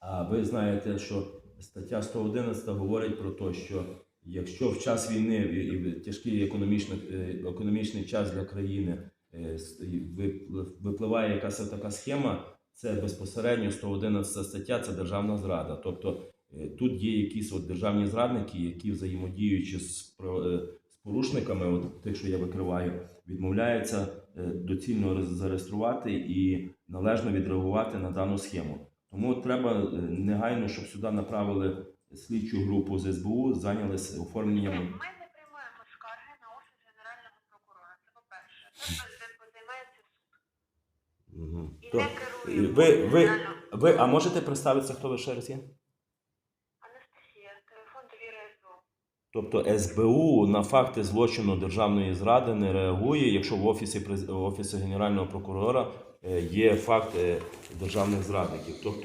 А ви знаєте, що стаття 111 говорить про те, що якщо в час війни і в тяжкий економічний, е, економічний час для країни е, випливає якась така схема, це безпосередньо 111 стаття, це державна зрада. Тобто е, тут є якісь от державні зрадники, які взаємодіючи з порушниками, от тих, що я викриваю, відмовляються е, доцільно зареєструвати і належно відреагувати на дану схему. Тому треба е, негайно, щоб сюди направили слідчу групу з СБУ, зайнялися оформленням. Ми не приймаємо скарги на офіс генерального прокурора. Це по-перше. Це цим займається суд. І То- не керує ви- ви- ви, а можете представитися, хто ви ще раз є? Анастасія, телефон довіри СБУ. Тобто СБУ на факти злочину державної зради не реагує, якщо в офісі в офісі генерального прокурора е, є факт е, державних зрадників. Тобто